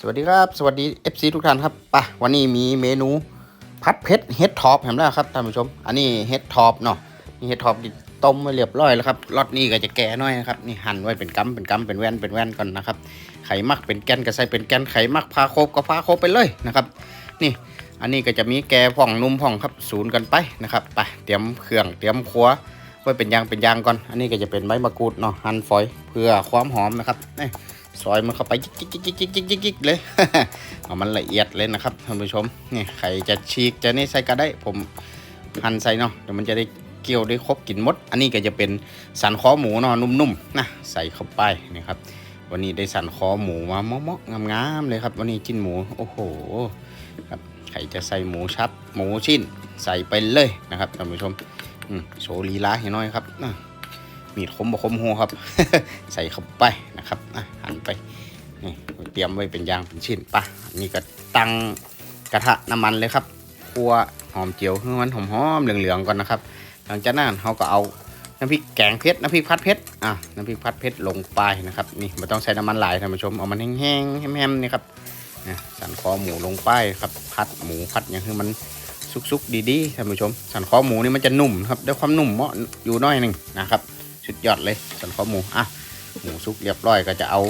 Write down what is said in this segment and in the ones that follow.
สวัสดีครับสวัสดี FC ทุกท่านครับป่ะวันนี้มีเมนูพัดเพชรเฮดท็อปเห็นแล้วครับท่านผู้ชม อันนี้เฮดท็อปเนาะนี่เฮดท็อปต้มไว้เรียบร้อยแล้วครับรสนี้ก็จะแก่หน่อยนะครับนี่หั่นไว้เป็นกำเป็นกำเป็นแว่นเป็นแว่นก่อนนะครับไข่มักเป็นแกนก็ใส่เป็นแกนไข่มักพาโคบก็พาโคบไปเลยนะครับ นี่อันนี้ก็จะมีแกพ่องนุ่มพ่องครับศูนย์กันไปนะครับไปเตรียมเครื่องเตรียมครัวไว้เป็นยางเป็นยางก่อน อันนี้ก็จะเป็นใบมะกรูดเนาะหั่นฝอยเพื่อความหอมนะครับนี่ ซอยมันเข้าไปจิกๆๆๆจิกจิกจิกจิกจิกเลย เอามันละเอียดเลยนะครับท่านผู้ชมนี่ใครจะฉีกจะนี่ใส่ก็ได้ผมหั่นใส่เนาะเดี๋ยวมันจะได้เกี่ยวได้ครบกลิ่นมด อันนี้ก็จะเป็นสันคอหมูเนาะนุ่มๆนะใส่เข้าไปนะครับวันนี้ได้สันคอหมูมาเมาๆงามๆเลยครับ วันนี้จิ้นหมูโอ้โหครับใครจะใส่หมูชับหมูชิ้นใส่ไปเลยนะครับท่านผู้ชมโชลีลาให้น้อยครับมีคมบะคมหัวครับ ใส่เข้าไป นะครับอะหั่นไปนี่เตรียมไว้เป็นยางเป็นชิ้นปะอันนี้ก็ตั้งกระทะน้ำมันเลยครับคั่วหอมเจียวให้มันหอมๆเหลืองๆก่อนนะครับ หลังจากนั้นเราก็เอาน้ำพริกแกงเผ็ดน้ำพริกพัดเผ็ดอะน้ำพริกพัดเผ็ดลงไปนะครับนี่ไม่ต้องใช้น้ำมันหลายท่านผู้ชมเอามันแห้งๆแฮมๆนี่ครับนะสันคอหมูลงไปครับพัดหมูพัดอย่างคือมันสุกๆดีๆท่านผู้ชม สันคอหมูนี่มันจะนุ่มครับด้วยความนุ่มเหมาะอยู่น้อยหนึ่งนะครับสุดยอดเลยสันคอหมูอะ หมูสุกเรียบร้อยก็จะเอา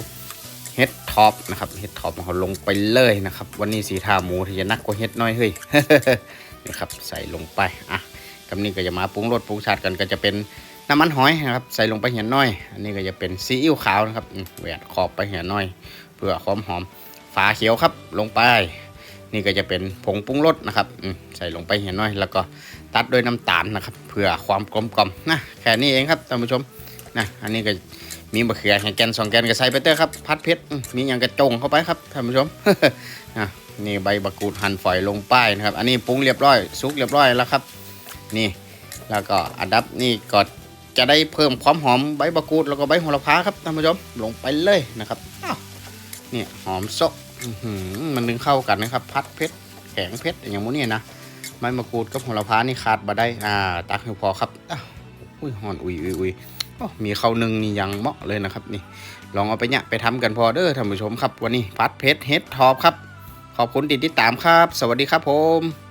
เฮดท็อปนะครับเฮดท็อปของเขาลงไปเลยนะครับ วันนี้สีทาหมูที่จะนักกว่าเฮดน้อยเฮ้ยนี่ครับใส่ลงไปอะกำนี้ก็จะมาปรุงรสปรุงชาติกันก็จะเป็นน้ำมันหอยนะครับใส่ลงไปเหี่ยน้อย อันนี้ก็จะเป็นซีอิ๊วขาวนะครับแหวกขอบไปเหี่ยน้อย เพื่อความหอมฝาเขียวครับลงไป นี่ก็จะเป็นผงปรุงรสนะครับใส่ลงไปเหี่ยน้อย แล้วก็ตัดด้วยน้ำตาลนะครับ เพื่อความกลมกล่อมนะแค่นี้เองครับท่านผู้ชมนะอันนี้ก็ มีมะเขือแห่งแกนสองแกนก็ใส่ไปเตอร์ครับพัดเพชรมีอย่างกระจงเข้าไปครับท่านผู้ชมนี่ใบมะกรูดหั่นฝอยลงไปนะครับ อันนี้ปรุงเรียบร้อยสุกเรียบร้อยแล้วครับ นี่แล้วก็อัดับนี่ก็จะได้เพิ่มความหอมใบมะกรูดแล้วก็ใบโหระพาครับท่านผู้ชมลงไปเลยนะครับเนี่ยหอมซะอื้อหือมันดึงเข้ากันนะครับ พัดเพชรแข็งเพชรอย่างมู้นี่นะใบมะกรูดกับโหระพานี่ขาดมาได้อ่าตักให้พอครับอุ้ยหอนอุ้ยอุ้ยอุ้ย มีข้าวนึ่งนี่ยังเหมาะเลยนะครับนี่ ลองเอาไปเนี่ยไปทำกันพอเด้อท่านผู้ชมครับ วันนี้พัดเพชรเฮดทอปครับ ขอบคุณที่ติดตามครับ สวัสดีครับผม